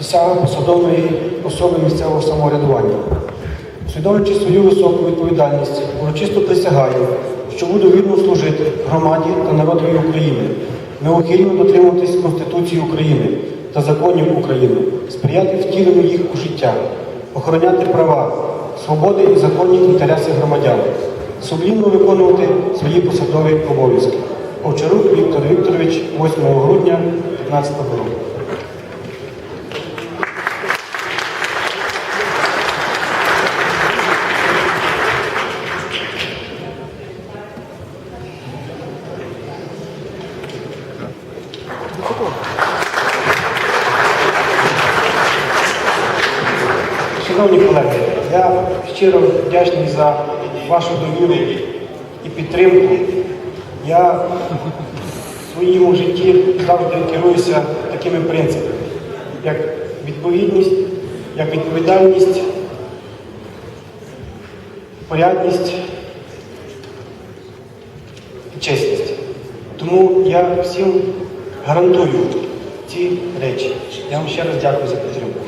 присяга посадової особи місцевого самоврядування. Усвідомлюючи свою високу відповідальність, урочисто присягаю, що буду вірно служити громаді та народові України, неухильно дотримуватись Конституції України та законів України, сприяти втіленню їх у життя, охороняти права, свободи і законні інтереси громадян, сумлінно виконувати свої посадові обов'язки. Овчарук Віктор Вікторович, 8 грудня 2015 року. Шановні колеги, я щиро вдячний за вашу довіру і підтримку. Я в своєму житті завжди керуюся такими принципами, як відповідність, як відповідальність, порядність і чесність. Тому я всім гарантую ці речі. Я вам ще раз дякую за підтримку.